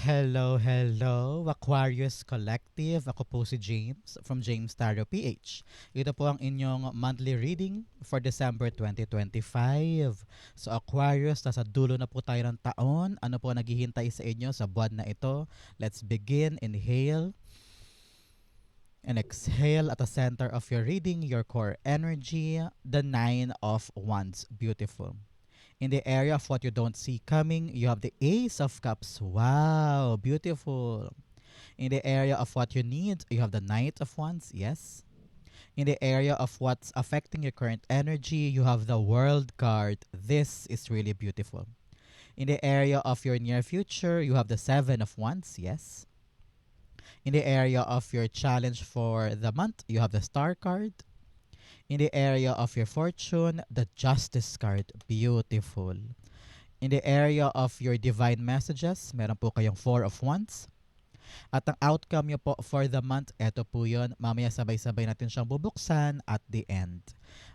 Hello, hello, Aquarius Collective. Ako po si James from James Tarot PH. Ito po ang inyong monthly reading for December 2025. So Aquarius, nasa dulo na po tayo ng taon. Ano po naghihintay sa inyo sa buwan na ito? Let's begin. Inhale. And exhale at the center of your reading, your core energy, the Nine of Wands. Beautiful. In the area of what you don't see coming, you have the Ace of Cups. Wow, beautiful. In the area of what you need, you have the Knight of Wands. Yes. In the area of what's affecting your current energy, you have the World card. This is really beautiful. In the area of your near future, you have the Seven of Wands. Yes. In the area of your challenge for the month, you have the Star card. In the area of your fortune, the Justice card. Beautiful. In the area of your divine messages, meron po kayong Four of Wands. At ang outcome nyo po for the month, eto po yun. Mamaya sabay-sabay natin siyang bubuksan at the end.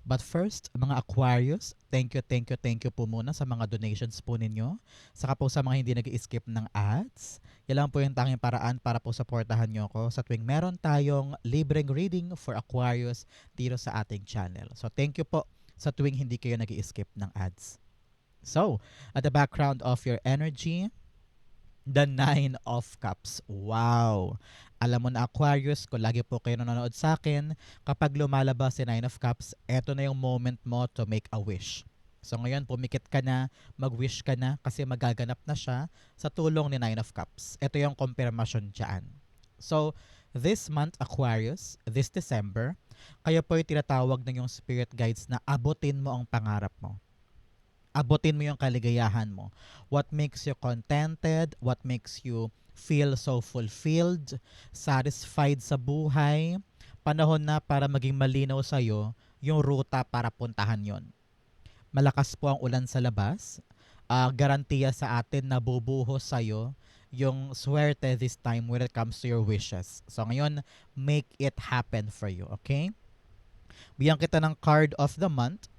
But first, mga Aquarius, thank you, thank you, thank you po muna sa mga donations po ninyo. Saka po sa mga hindi nag skip ng ads. Yan lang po yung tanging paraan para po supportahan nyo ako sa tuwing meron tayong libreng reading for Aquarius dito sa ating channel. So thank you po sa tuwing hindi kayo nag skip ng ads. So, at the background of your energy, the Nine of Cups. Wow! Alam mo na Aquarius, kung lagi po kayo nanonood sa akin, kapag lumalabas si Nine of Cups, eto na yung moment mo to make a wish. So ngayon, pumikit ka na, mag-wish ka na kasi magaganap na siya sa tulong ni Nine of Cups. Ito yung confirmation dyan. So, this month, Aquarius, this December, kaya po yung tinatawag ng yung spirit guides na abutin mo ang pangarap mo abutin mo yung kaligayahan mo. What makes you contented, what makes you feel so fulfilled, satisfied sa buhay, panahon na para maging malinaw sa'yo yung ruta para puntahan yon. Malakas po ang ulan sa labas. Uh, garantiya sa atin na bubuhos sa'yo yung swerte this time when it comes to your wishes. So ngayon, make it happen for you, okay? Bigyan kita ng card of the month.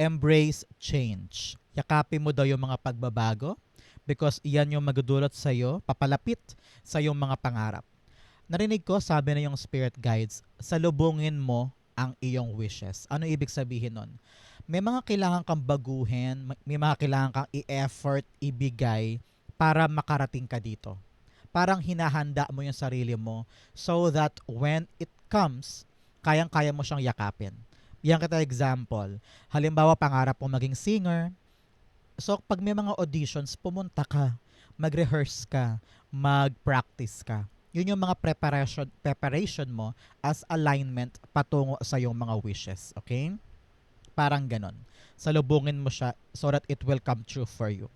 Embrace change. Yakapin mo daw yung mga pagbabago because iyan yung magdudulot sa iyo, papalapit sa iyong mga pangarap. Narinig ko, sabi na yung spirit guides, salubungin mo ang iyong wishes. Ano ibig sabihin nun? May mga kailangan kang baguhin, may mga kailangan kang i-effort, ibigay para makarating ka dito. Parang hinahanda mo yung sarili mo so that when it comes, kayang-kaya mo siyang yakapin. Yan kita example. Halimbawa, pangarap mo maging singer, So, pag may mga auditions, pumunta ka, mag-rehearse ka, mag-practice ka. Yun yung mga preparation, preparation mo as alignment patungo sa yung mga wishes. Okay? Parang ganon. Salubungin mo siya so that it will come true for you.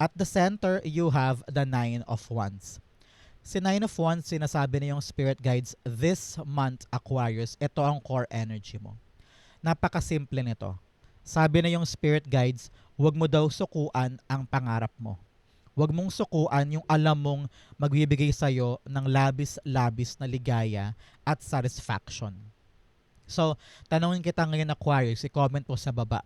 At the center, you have the Nine of Wands. Si Nine of Wands, sinasabi na yung spirit guides, this month, Aquarius, ito ang core energy mo. Napakasimple nito. Sabi na yung spirit guides, Huwag mo daw sukuan ang pangarap mo. Huwag mong sukuan yung alam mong magbibigay sa'yo ng labis-labis na ligaya at satisfaction. So, tanongin kita ngayon Aquarius, i-comment mo sa baba.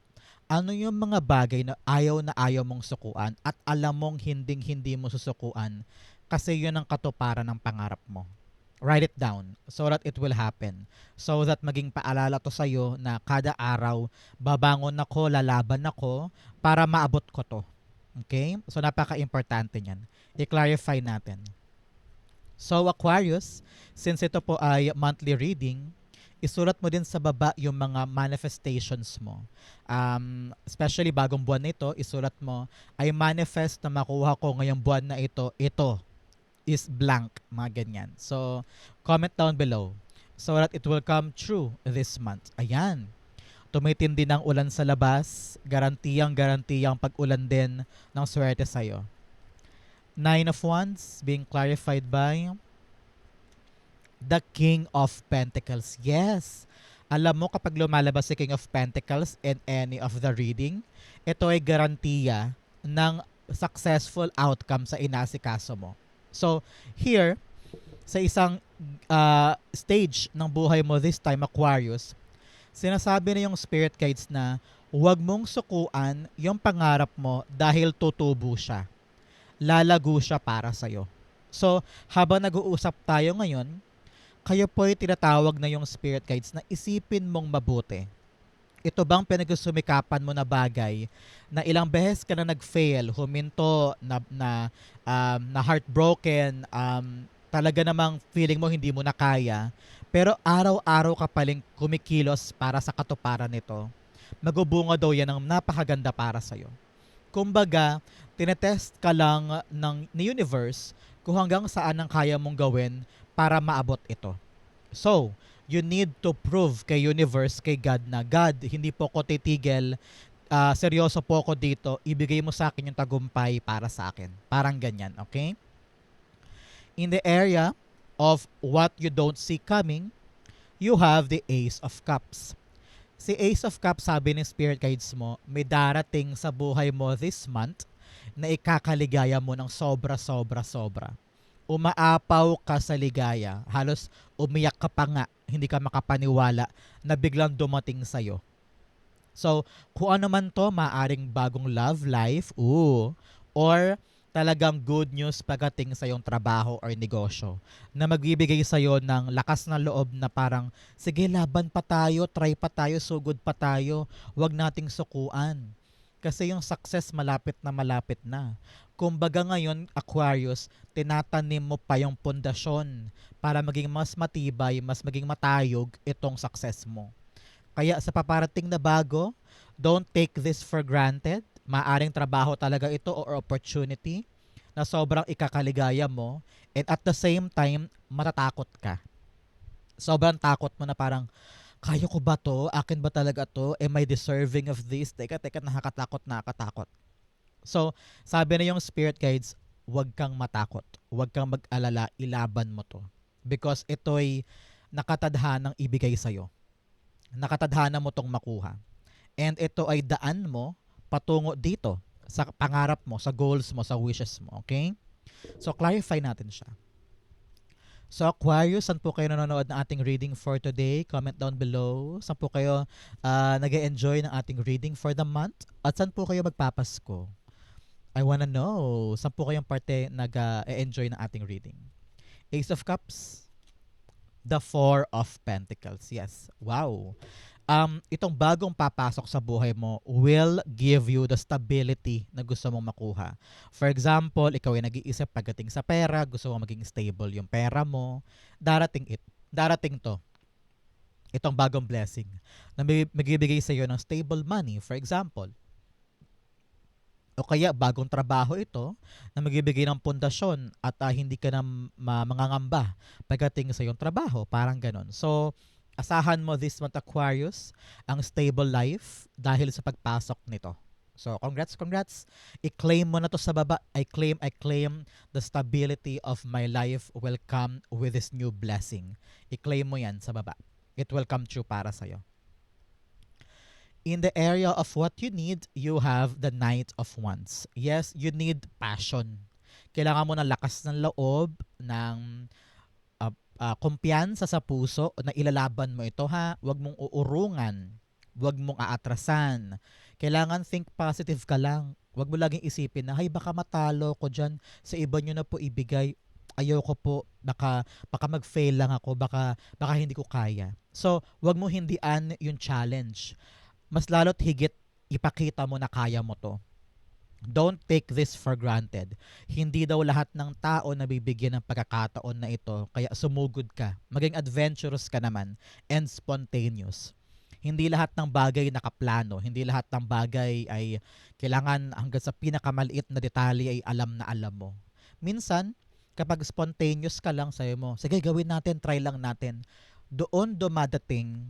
Ano yung mga bagay na ayaw na ayaw mong sukuan at alam mong hinding-hindi mo susukuan kasi yun ang katuparan ng pangarap mo? write it down so that it will happen. So that maging paalala to sa'yo na kada araw, babangon ako, lalaban ako para maabot ko to. Okay? So napaka-importante niyan. I-clarify natin. So Aquarius, since ito po ay monthly reading, isulat mo din sa baba yung mga manifestations mo. Um, especially bagong buwan na ito, isulat mo, I manifest na makuha ko ngayong buwan na ito, ito, is blank, mga ganyan. So, comment down below so that it will come true this month. Ayan. Tumitindi ng ulan sa labas, garantiyang garantiyang pag-ulan din ng swerte sa'yo. Nine of Wands being clarified by the King of Pentacles. Yes. Alam mo kapag lumalabas si King of Pentacles in any of the reading, ito ay garantiya ng successful outcome sa inasikaso mo. So, here, sa isang uh, stage ng buhay mo this time, Aquarius, sinasabi na yung spirit guides na huwag mong sukuan yung pangarap mo dahil tutubo siya. lalago siya para sa'yo. So, habang nag-uusap tayo ngayon, kayo po ay tinatawag na yung spirit guides na isipin mong mabuti. Ito bang pinagsusumikapan mo na bagay na ilang beses ka na nag-fail, huminto, na, na, um, na heartbroken, um, talaga namang feeling mo hindi mo na kaya, pero araw-araw ka paling kumikilos para sa katuparan nito, magubunga daw yan ng napakaganda para sa'yo. Kumbaga, tinetest ka lang ng ni universe kung hanggang saan ang kaya mong gawin para maabot ito. So, you need to prove kay universe, kay God na, God, hindi po ko titigil, uh, seryoso po ako dito, ibigay mo sa akin yung tagumpay para sa akin. Parang ganyan, okay? In the area of what you don't see coming, you have the Ace of Cups. Si Ace of Cups, sabi ng Spirit Guides mo, may darating sa buhay mo this month na ikakaligaya mo ng sobra, sobra, sobra. Umaapaw ka sa ligaya. Halos umiyak ka pa nga. Hindi ka makapaniwala na biglang dumating sa'yo. So, kung ano man to, maaring bagong love life, ooh, or talagang good news pagdating sa iyong trabaho or negosyo na magbibigay sa iyo ng lakas na loob na parang sige laban pa tayo, try pa tayo, sugod pa tayo, wag nating sukuan. Kasi yung success malapit na malapit na. Kumbaga ngayon, Aquarius, tinatanim mo pa yung pundasyon para maging mas matibay, mas maging matayog itong success mo. Kaya sa paparating na bago, don't take this for granted maaring trabaho talaga ito or opportunity na sobrang ikakaligaya mo and at the same time matatakot ka. Sobrang takot mo na parang kaya ko ba to? Akin ba talaga to? Am I deserving of this? Teka, teka, nakakatakot, nakakatakot. So, sabi na yung spirit guides, huwag kang matakot. Huwag kang mag-alala, ilaban mo to. Because ito'y nakatadhanang ibigay sa'yo. Nakatadhana mo tong makuha. And ito ay daan mo patungo dito sa pangarap mo, sa goals mo, sa wishes mo. Okay? So, clarify natin siya. So, Aquarius, saan po kayo nanonood ng ating reading for today? Comment down below. Saan po kayo uh, nag enjoy ng ating reading for the month? At saan po kayo magpapasko? I wanna know. Saan po kayong parte nag-enjoy ng ating reading? Ace of Cups. The Four of Pentacles. Yes. Wow um, itong bagong papasok sa buhay mo will give you the stability na gusto mong makuha. For example, ikaw ay nag-iisip pagdating sa pera, gusto mong maging stable yung pera mo, darating it. Darating to. Itong bagong blessing na magbibigay sa iyo ng stable money. For example, o kaya bagong trabaho ito na magbibigay ng pundasyon at uh, hindi ka na mangangamba pagdating sa iyong trabaho. Parang ganon. So, asahan mo this month Aquarius ang stable life dahil sa pagpasok nito. So, congrats, congrats. I-claim mo na to sa baba. I claim, I claim the stability of my life will come with this new blessing. I-claim mo yan sa baba. It will come true para sa'yo. In the area of what you need, you have the Knight of Wands. Yes, you need passion. Kailangan mo ng lakas ng loob, ng uh, kumpiyansa sa puso na ilalaban mo ito ha. Huwag mong uurungan. Huwag mong aatrasan. Kailangan think positive ka lang. Huwag mo laging isipin na, ay baka matalo ko dyan, sa iba nyo na po ibigay. Ayoko po, baka, baka mag-fail lang ako, baka, baka hindi ko kaya. So, huwag mo hindian yung challenge. Mas lalo't higit, ipakita mo na kaya mo to. Don't take this for granted. Hindi daw lahat ng tao nabibigyan ng pagkakataon na ito, kaya sumugod ka. Maging adventurous ka naman and spontaneous. Hindi lahat ng bagay nakaplano, hindi lahat ng bagay ay kailangan hanggang sa pinakamaliit na detalye ay alam na alam mo. Minsan, kapag spontaneous ka lang, sayo mo, sige gawin natin, try lang natin. Doon dumadating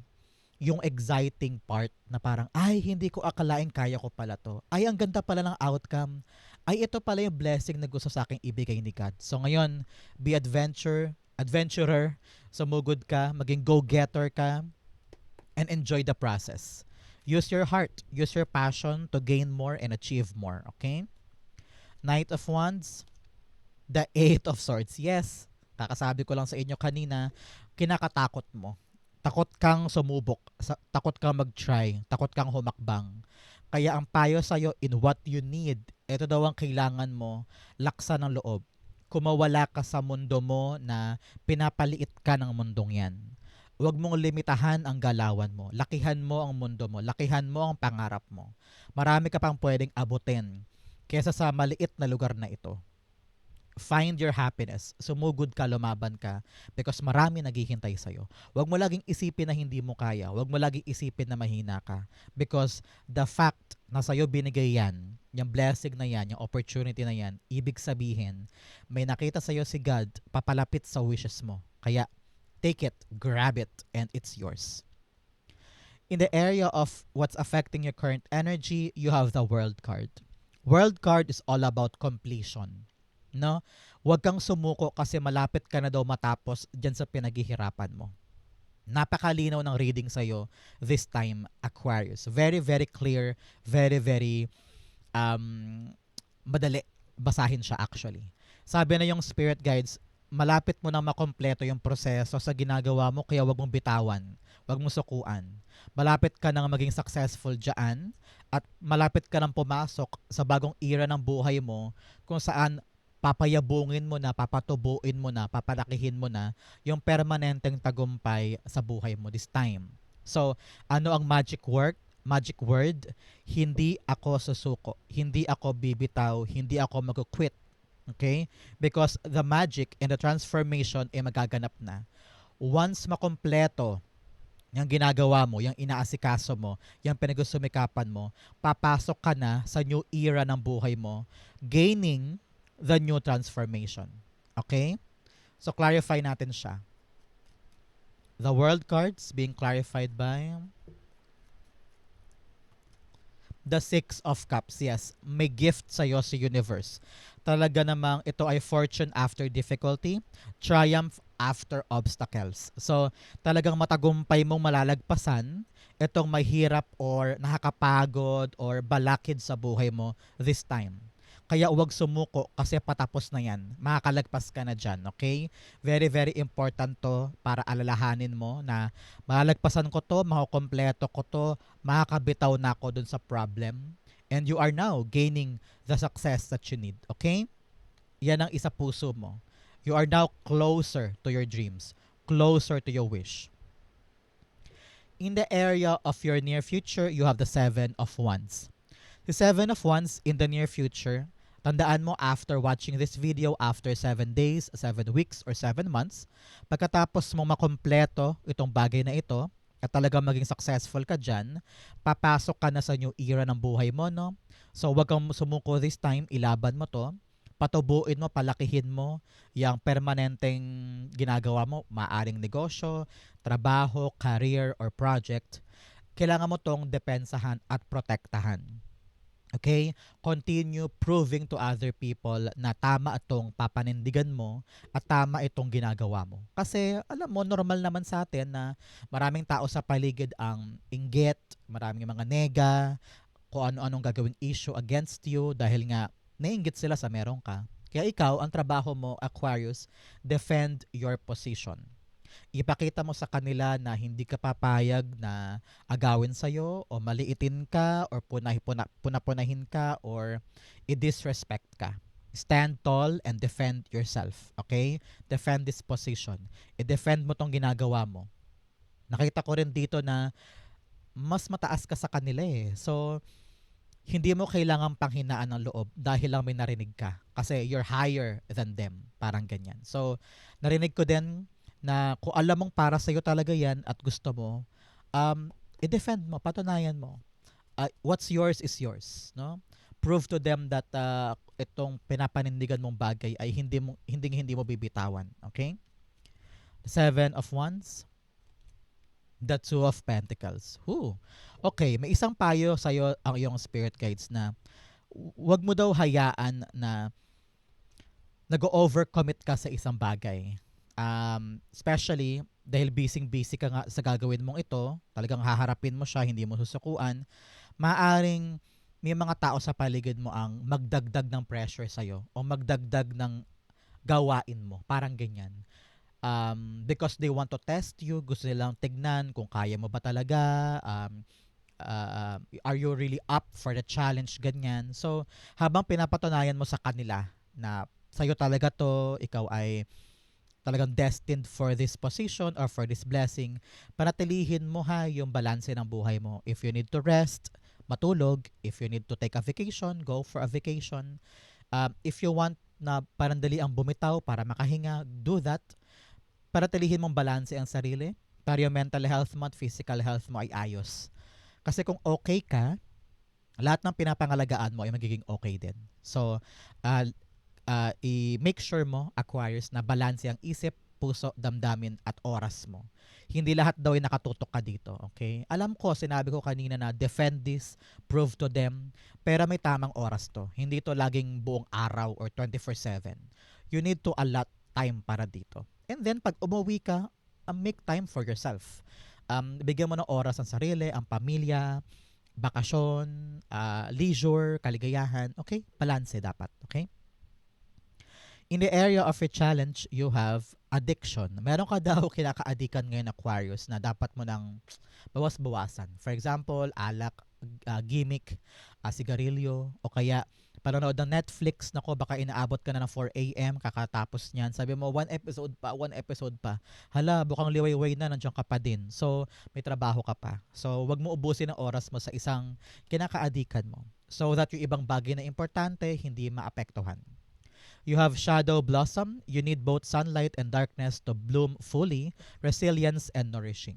yung exciting part na parang, ay, hindi ko akalain kaya ko pala to. Ay, ang ganda pala ng outcome. Ay, ito pala yung blessing na gusto sa aking ibigay ni God. So ngayon, be adventure, adventurer, sumugod ka, maging go-getter ka, and enjoy the process. Use your heart, use your passion to gain more and achieve more, okay? Knight of Wands, the Eight of Swords. Yes, kakasabi ko lang sa inyo kanina, kinakatakot mo takot kang sumubok, takot kang mag-try, takot kang humakbang. Kaya ang payo sa'yo in what you need, ito daw ang kailangan mo, laksa ng loob. Kumawala ka sa mundo mo na pinapaliit ka ng mundong yan. Huwag mong limitahan ang galawan mo. Lakihan mo ang mundo mo. Lakihan mo ang pangarap mo. Marami ka pang pwedeng abutin kesa sa maliit na lugar na ito. Find your happiness. Sumugod ka, lumaban ka because marami naghihintay sa'yo. Huwag mo laging isipin na hindi mo kaya. Huwag mo laging isipin na mahina ka because the fact na sa'yo binigay yan, yung blessing na yan, yung opportunity na yan, ibig sabihin, may nakita sa'yo si God, papalapit sa wishes mo. Kaya, take it, grab it, and it's yours. In the area of what's affecting your current energy, you have the world card. World card is all about completion. No? Huwag kang sumuko kasi malapit ka na daw matapos dyan sa pinaghihirapan mo. Napakalinaw ng reading sa'yo this time, Aquarius. Very, very clear. Very, very um, madali basahin siya actually. Sabi na yung spirit guides, malapit mo nang makompleto yung proseso sa ginagawa mo kaya wag mong bitawan, wag mong sukuan. Malapit ka nang maging successful dyan at malapit ka nang pumasok sa bagong era ng buhay mo kung saan papayabungin mo na, papatubuin mo na, papalakihin mo na yung permanenteng tagumpay sa buhay mo this time. So, ano ang magic word? Magic word, hindi ako susuko, hindi ako bibitaw, hindi ako mag-quit. Okay? Because the magic and the transformation ay magaganap na. Once makompleto yung ginagawa mo, yung inaasikaso mo, yung pinagusumikapan mo, papasok ka na sa new era ng buhay mo, gaining the new transformation. Okay? So, clarify natin siya. The world cards being clarified by the Six of Cups. Yes, may gift sa'yo sa universe. Talaga namang ito ay fortune after difficulty, triumph after obstacles. So, talagang matagumpay mong malalagpasan itong mahirap or nakakapagod or balakid sa buhay mo this time. Kaya huwag sumuko kasi patapos na yan. Makakalagpas ka na dyan, okay? Very, very important to para alalahanin mo na malalagpasan ko to, makukompleto ko to, makakabitaw na ako dun sa problem. And you are now gaining the success that you need, okay? Yan ang isa puso mo. You are now closer to your dreams, closer to your wish. In the area of your near future, you have the Seven of Wands. The Seven of Wands in the near future, tandaan mo after watching this video after 7 days, 7 weeks, or 7 months, pagkatapos mo makompleto itong bagay na ito, at talagang maging successful ka dyan, papasok ka na sa new era ng buhay mo, no? So, wag kang sumuko this time, ilaban mo to, patubuin mo, palakihin mo yung permanenteng ginagawa mo, maaring negosyo, trabaho, career, or project. Kailangan mo tong depensahan at protektahan. Okay? Continue proving to other people na tama itong papanindigan mo at tama itong ginagawa mo. Kasi alam mo, normal naman sa atin na maraming tao sa paligid ang inggit, maraming mga nega, kung ano-anong gagawing issue against you dahil nga nainggit sila sa meron ka. Kaya ikaw, ang trabaho mo, Aquarius, defend your position ipakita mo sa kanila na hindi ka papayag na agawin sa'yo o maliitin ka or punah, puna, punapunahin ka or i-disrespect ka. Stand tall and defend yourself. Okay? Defend this position. I-defend mo tong ginagawa mo. Nakita ko rin dito na mas mataas ka sa kanila eh. So, hindi mo kailangan panghinaan ng loob dahil lang may narinig ka. Kasi you're higher than them. Parang ganyan. So, narinig ko din na kung alam mong para sa'yo talaga yan at gusto mo, um, i-defend mo, patunayan mo. Uh, what's yours is yours, no? Prove to them that uh, itong pinapanindigan mong bagay ay hindi mo hindi hindi mo bibitawan, okay? Seven of Wands. The Two of Pentacles. Who? Okay, may isang payo sa iyo ang iyong spirit guides na wag mo daw hayaan na nag-overcommit ka sa isang bagay um, especially dahil busy-busy ka nga sa gagawin mong ito, talagang haharapin mo siya, hindi mo susukuan, maaring may mga tao sa paligid mo ang magdagdag ng pressure sa'yo o magdagdag ng gawain mo. Parang ganyan. Um, because they want to test you, gusto nilang tignan kung kaya mo ba talaga, um, Uh, are you really up for the challenge? Ganyan. So, habang pinapatunayan mo sa kanila na sa'yo talaga to, ikaw ay talagang destined for this position or for this blessing, panatilihin mo ha yung balanse ng buhay mo. If you need to rest, matulog. If you need to take a vacation, go for a vacation. Um, if you want na parang dali ang bumitaw para makahinga, do that. Panatilihin mong balanse ang sarili para yung mental health mo at physical health mo ay ayos. Kasi kung okay ka, lahat ng pinapangalagaan mo ay magiging okay din. So, uh, uh, i-make sure mo, Aquarius, na balanse ang isip, puso, damdamin at oras mo. Hindi lahat daw ay nakatutok ka dito, okay? Alam ko, sinabi ko kanina na defend this, prove to them, pero may tamang oras to. Hindi to laging buong araw or 24-7. You need to allot time para dito. And then, pag umuwi ka, uh, make time for yourself. Um, bigyan mo ng oras ang sarili, ang pamilya, bakasyon, uh, leisure, kaligayahan. Okay? Balanse dapat. Okay? In the area of your challenge, you have addiction. Meron ka daw kinaka-addikan ngayon Aquarius na dapat mo nang bawas-bawasan. For example, alak, uh, gimmick, uh, sigarilyo, o kaya panonood ng Netflix, nako baka inaabot ka na ng 4 a.m. kakatapos niyan. Sabi mo, one episode pa, one episode pa. Hala, bukang liwayway na, nandiyan ka pa din. So, may trabaho ka pa. So, wag mo ubusin ang oras mo sa isang kinakaadikan mo. So that yung ibang bagay na importante, hindi maapektuhan. You have shadow blossom. You need both sunlight and darkness to bloom fully, resilience and nourishing.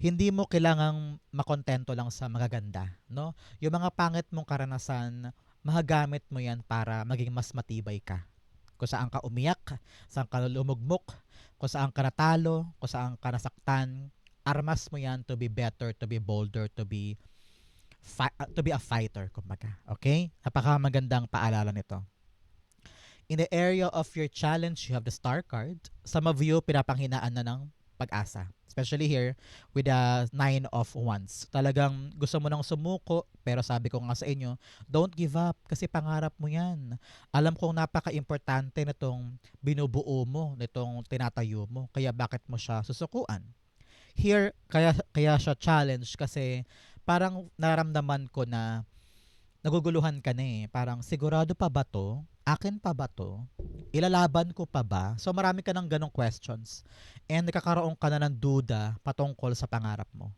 Hindi mo kailangang makontento lang sa magaganda, no? Yung mga pangit mong karanasan, mahagamit mo yan para maging mas matibay ka. Kung saan ka umiyak, saan ka lumugmok, kung saan ka natalo, kung saan ka nasaktan, armas mo yan to be better, to be bolder, to be fi- to be a fighter, kumbaga. Okay? Napaka magandang paalala nito. In the area of your challenge, you have the star card. Some of you, pinapanghinaan na ng pag-asa. Especially here with the nine of wands. Talagang gusto mo nang sumuko, pero sabi ko nga sa inyo, don't give up kasi pangarap mo yan. Alam kong napaka-importante nitong binubuo mo, nitong tinatayo mo. Kaya bakit mo siya susukuan? Here, kaya, kaya siya challenge kasi parang naramdaman ko na naguguluhan ka na eh. Parang sigurado pa ba to? Akin pa ba to? Ilalaban ko pa ba? So marami ka ng ganong questions. And nakakaroon ka na ng duda patungkol sa pangarap mo.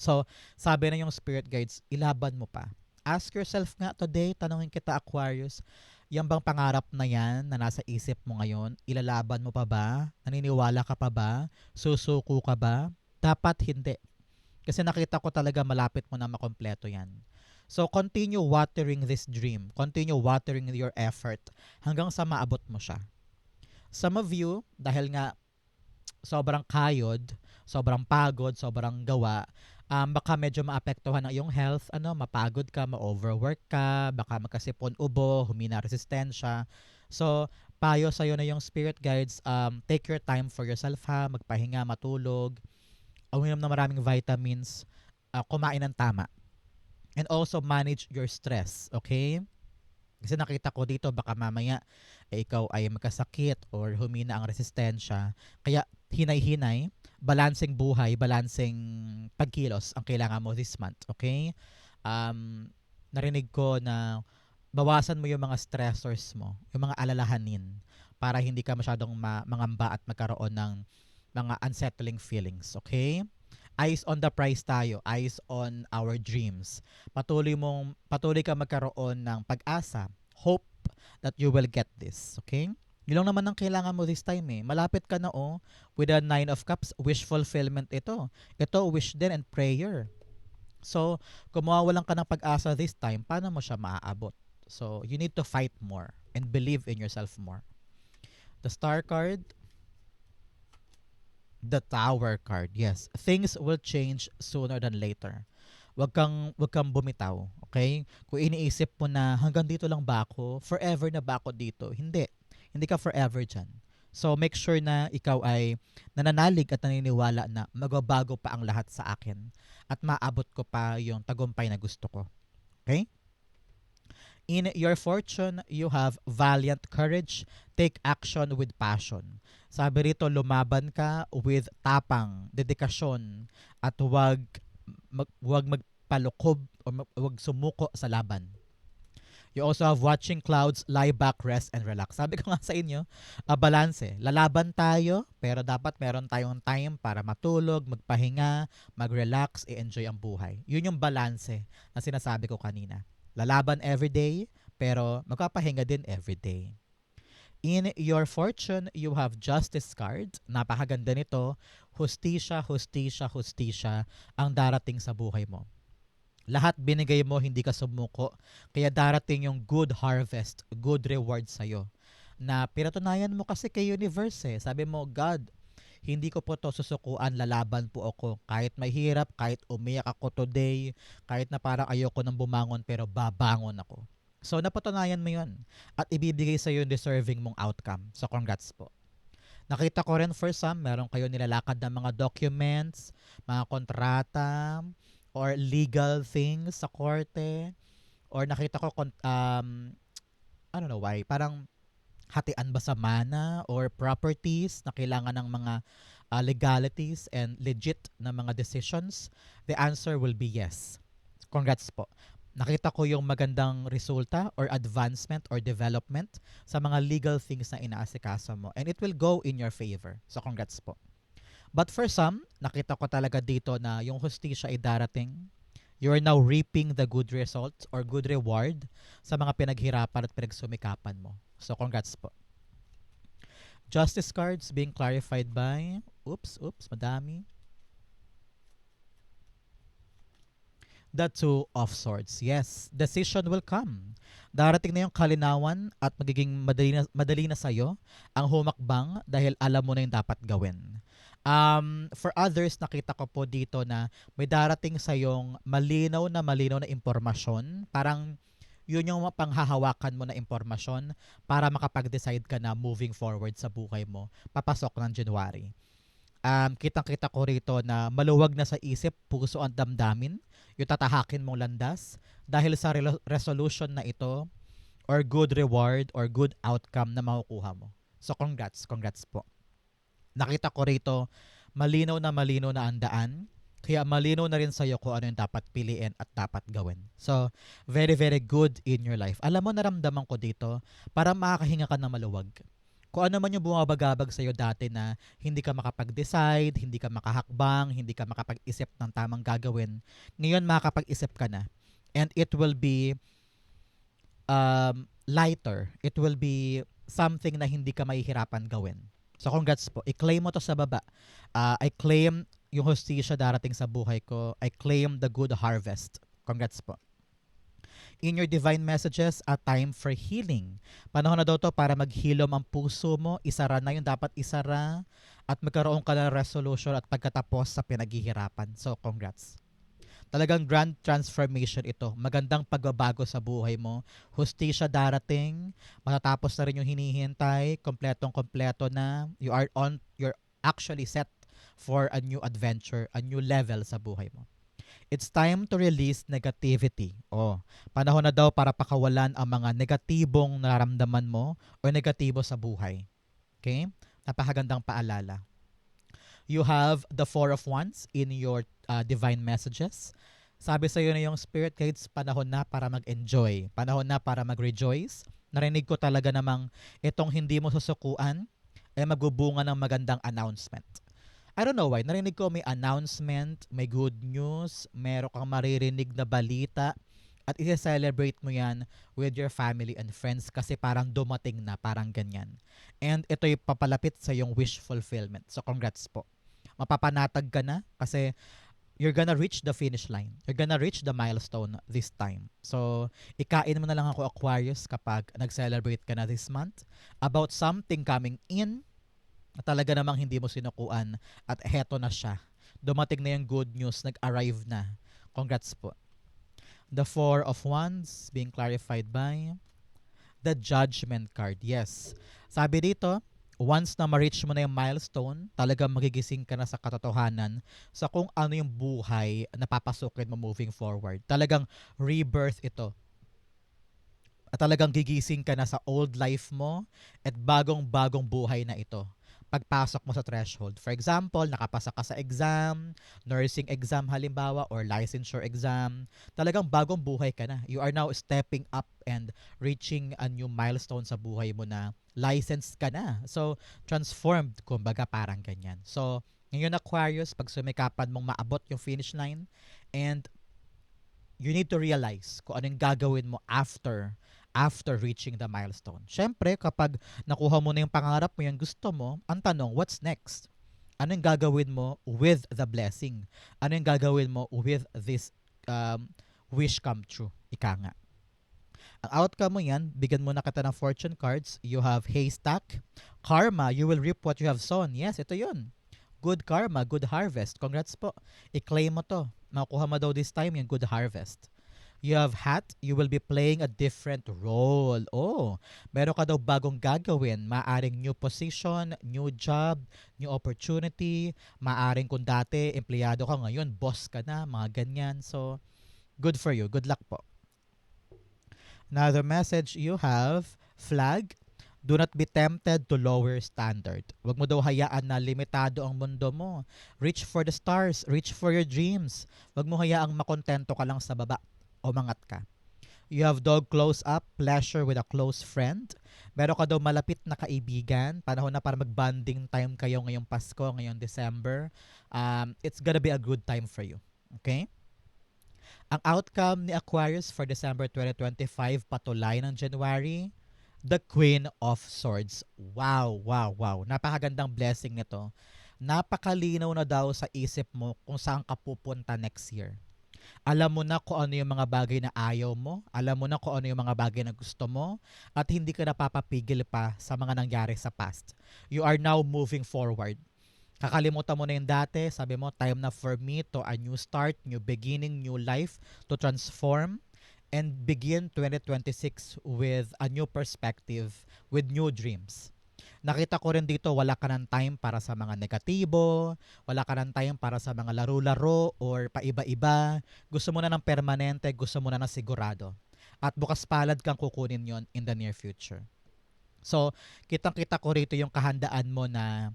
So, sabi na yung spirit guides, ilaban mo pa. Ask yourself nga today, tanungin kita Aquarius, yung bang pangarap na yan na nasa isip mo ngayon, ilalaban mo pa ba? Naniniwala ka pa ba? Susuko ka ba? Dapat hindi. Kasi nakita ko talaga malapit mo na makompleto yan. So, continue watering this dream. Continue watering your effort hanggang sa maabot mo siya. Some of you, dahil nga sobrang kayod, sobrang pagod, sobrang gawa, um, baka medyo maapektuhan ang iyong health, ano, mapagod ka, ma-overwork ka, baka magkasipon ubo, humina resistensya. So, payo sa'yo na yung spirit guides, um, take your time for yourself ha, magpahinga, matulog, uminom ng maraming vitamins, uh, kumain ng tama and also manage your stress, okay? Kasi nakita ko dito baka mamaya eh, ikaw ay magkasakit or humina ang resistensya. Kaya hinay-hinay, balancing buhay, balancing pagkilos ang kailangan mo this month, okay? Um, narinig ko na bawasan mo yung mga stressors mo, yung mga alalahanin para hindi ka masyadong ma- mangamba at magkaroon ng mga unsettling feelings, okay? Eyes on the prize tayo, eyes on our dreams. Patuloy mong patuloy ka magkaroon ng pag-asa, hope that you will get this, okay? Yun naman ang kailangan mo this time eh. Malapit ka na oh, with the Nine of Cups, wish fulfillment ito. Ito, wish din and prayer. So, kung mawawalan ka ng pag-asa this time, paano mo siya maaabot? So, you need to fight more and believe in yourself more. The star card, The Tower card, yes. Things will change sooner than later. Wag kang, wag kang bumitaw, okay? Kung iniisip mo na hanggang dito lang ba ako, forever na ba ako dito? Hindi. Hindi ka forever dyan. So make sure na ikaw ay nananalig at naniniwala na magbabago pa ang lahat sa akin at maabot ko pa yung tagumpay na gusto ko. Okay? In your fortune, you have valiant courage, take action with passion. Sabi rito, lumaban ka with tapang, dedikasyon, at huwag mag, huwag mag magpalukob o ma- huwag sumuko sa laban. You also have watching clouds, lie back, rest, and relax. Sabi ko nga sa inyo, a balance. Lalaban tayo, pero dapat meron tayong time para matulog, magpahinga, mag-relax, i-enjoy ang buhay. Yun yung balance na sinasabi ko kanina. Lalaban everyday, pero magpapahinga din everyday. In your fortune, you have justice card. Napakaganda nito. Hustisya, hustisya, hustisya ang darating sa buhay mo. Lahat binigay mo, hindi ka sumuko. Kaya darating yung good harvest, good reward sa'yo. Na pinatunayan mo kasi kay universe eh. Sabi mo, God, hindi ko po to susukuan, lalaban po ako. Kahit mahirap, kahit umiyak ako today, kahit na parang ayoko nang bumangon pero babangon ako. So napatunayan mo yun at ibibigay sa yung deserving mong outcome. So congrats po. Nakita ko rin for some, meron kayo nilalakad ng mga documents, mga kontrata, or legal things sa korte, or nakita ko, um, I don't know why, parang hatian ba sa mana or properties na kailangan ng mga uh, legalities and legit na mga decisions? The answer will be yes. Congrats po nakita ko yung magandang resulta or advancement or development sa mga legal things na inaasikaso mo. And it will go in your favor. So congrats po. But for some, nakita ko talaga dito na yung hustisya ay darating. You are now reaping the good results or good reward sa mga pinaghirapan at pinagsumikapan mo. So congrats po. Justice cards being clarified by, oops, oops, madami. The two of swords. Yes, decision will come. Darating na yung kalinawan at magiging madali na, madali na sa'yo ang humakbang dahil alam mo na yung dapat gawin. Um, for others, nakita ko po dito na may darating sa yung malinaw na malinaw na impormasyon. Parang yun yung panghahawakan mo na impormasyon para makapag-decide ka na moving forward sa buhay mo papasok ng January. Um, kitang-kita ko rito na maluwag na sa isip, puso ang damdamin, yung tatahakin mong landas dahil sa relo- resolution na ito or good reward or good outcome na makukuha mo. So congrats, congrats po. Nakita ko rito, malinaw na malinaw na ang daan, kaya malinaw na rin sa'yo kung ano yung dapat piliin at dapat gawin. So, very, very good in your life. Alam mo, naramdaman ko dito, para makakahinga ka ng maluwag kung ano man yung bumabagabag sa'yo dati na hindi ka makapag-decide, hindi ka makahakbang, hindi ka makapag-isip ng tamang gagawin, ngayon makakapag-isip ka na. And it will be um, lighter. It will be something na hindi ka mahihirapan gawin. So congrats po. I-claim mo to sa baba. Uh, I claim yung hostisya darating sa buhay ko. I claim the good harvest. Congrats po in your divine messages a time for healing. Panahon na daw to para maghilom ang puso mo, isara na yung dapat isara at magkaroon ka ng resolution at pagkatapos sa pinaghihirapan. So, congrats. Talagang grand transformation ito. Magandang pagbabago sa buhay mo. Hustisya darating. Matatapos na rin yung hinihintay. Kompletong kompleto na. You are on, you're actually set for a new adventure, a new level sa buhay mo. It's time to release negativity. Oh, panahon na daw para pakawalan ang mga negatibong nararamdaman mo o negatibo sa buhay. Okay? Napakagandang paalala. You have the Four of Wands in your uh, divine messages. Sabi sa iyo na yung spirit guides, panahon na para mag-enjoy. Panahon na para mag-rejoice. Narinig ko talaga namang itong hindi mo susukuan ay magbubunga ng magandang announcement. I don't know why, narinig ko may announcement, may good news, meron kang maririnig na balita, at i-celebrate mo yan with your family and friends kasi parang dumating na, parang ganyan. And ito'y papalapit sa yung wish fulfillment. So congrats po. Mapapanatag ka na kasi you're gonna reach the finish line. You're gonna reach the milestone this time. So, ikain mo na lang ako Aquarius kapag nag-celebrate ka na this month about something coming in na talaga namang hindi mo sinukuan at heto na siya. Dumating na yung good news, nag-arrive na. Congrats po. The Four of Wands being clarified by the Judgment card. Yes. Sabi dito, once na ma-reach mo na yung milestone, talaga magigising ka na sa katotohanan sa kung ano yung buhay na papasukin mo moving forward. Talagang rebirth ito. At talagang gigising ka na sa old life mo at bagong-bagong buhay na ito pagpasok mo sa threshold. For example, nakapasa ka sa exam, nursing exam halimbawa, or licensure exam, talagang bagong buhay ka na. You are now stepping up and reaching a new milestone sa buhay mo na licensed ka na. So, transformed, kumbaga parang ganyan. So, ngayon Aquarius, pag sumikapan mong maabot yung finish line, and you need to realize kung anong gagawin mo after after reaching the milestone. Siyempre, kapag nakuha mo na yung pangarap mo, yung gusto mo, ang tanong, what's next? Ano yung gagawin mo with the blessing? Ano yung gagawin mo with this um, wish come true? Ika nga. Ang outcome mo yan, bigyan mo na kita ng fortune cards. You have haystack, karma, you will reap what you have sown. Yes, ito yun. Good karma, good harvest. Congrats po. I-claim mo to. Makukuha mo daw this time yung good harvest. You have hat, you will be playing a different role. Oh, meron ka daw bagong gagawin. Maaring new position, new job, new opportunity. Maaring kung dati empleyado ka ngayon, boss ka na, mga ganyan. So, good for you. Good luck po. Another message you have, flag, do not be tempted to lower standard. Huwag mo daw hayaan na limitado ang mundo mo. Reach for the stars, reach for your dreams. Huwag mo hayaang makontento ka lang sa baba umangat ka. You have dog close up, pleasure with a close friend. Meron ka daw malapit na kaibigan. Panahon na para mag-bonding time kayo ngayong Pasko, ngayong December. Um, it's gonna be a good time for you. Okay? Ang outcome ni Aquarius for December 2025, patulay ng January, the Queen of Swords. Wow, wow, wow. Napakagandang blessing nito. Napakalinaw na daw sa isip mo kung saan ka pupunta next year. Alam mo na kung ano yung mga bagay na ayaw mo. Alam mo na kung ano yung mga bagay na gusto mo. At hindi ka napapapigil pa sa mga nangyari sa past. You are now moving forward. Kakalimutan mo na yung dati. Sabi mo, time na for me to a new start, new beginning, new life to transform and begin 2026 with a new perspective, with new dreams. Nakita ko rin dito, wala ka ng time para sa mga negatibo, wala ka ng time para sa mga laro-laro or paiba-iba. Gusto mo na ng permanente, gusto mo na ng sigurado. At bukas palad kang kukunin yon in the near future. So, kitang-kita ko rito yung kahandaan mo na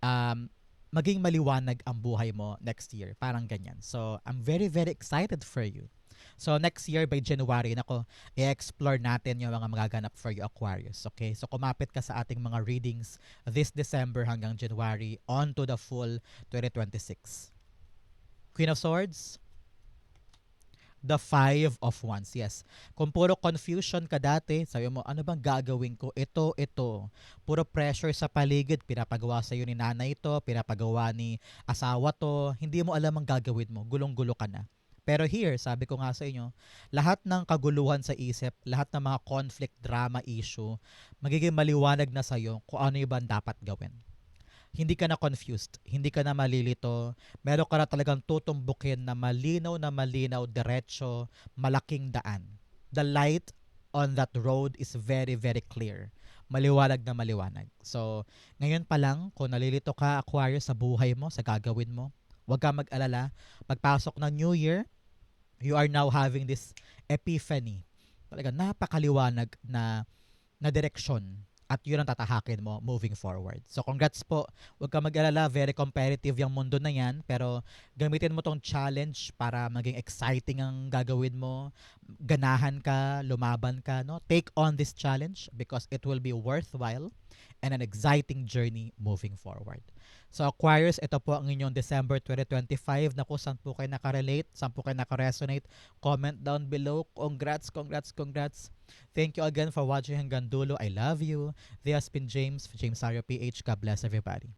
um, maging maliwanag ang buhay mo next year. Parang ganyan. So, I'm very, very excited for you. So next year by January, nako, i-explore natin yung mga magaganap for you Aquarius. Okay? So kumapit ka sa ating mga readings this December hanggang January on to the full 2026. Queen of Swords, the Five of Wands. Yes. Kung puro confusion ka dati, sabi mo, ano bang gagawin ko? Ito, ito. Puro pressure sa paligid, pinapagawa sa iyo ni nanay ito, pinapagawa ni asawa to. Hindi mo alam ang gagawin mo. Gulong-gulo ka na. Pero here, sabi ko nga sa inyo, lahat ng kaguluhan sa isip, lahat ng mga conflict, drama, issue, magiging maliwanag na sa iyo kung ano yung dapat gawin hindi ka na confused, hindi ka na malilito, meron ka na talagang tutumbukin na malinaw na malinaw, diretso, malaking daan. The light on that road is very, very clear. Maliwanag na maliwanag. So, ngayon pa lang, kung nalilito ka, Aquarius, sa buhay mo, sa gagawin mo, huwag ka mag-alala. Pagpasok ng New Year, you are now having this epiphany. Talaga, napakaliwanag na na direksyon at yun ang tatahakin mo moving forward. So congrats po. Huwag ka mag-alala, very competitive yung mundo na yan, pero gamitin mo tong challenge para maging exciting ang gagawin mo. Ganahan ka, lumaban ka, no? Take on this challenge because it will be worthwhile and an exciting journey moving forward. So Aquarius, ito po ang inyong December 2025 na kung saan po kayo nakarelate, saan po kayo nakaresonate. Comment down below. Congrats, congrats, congrats. Thank you again for watching hanggang dulo. I love you. This has been James, James Sario PH. God bless everybody.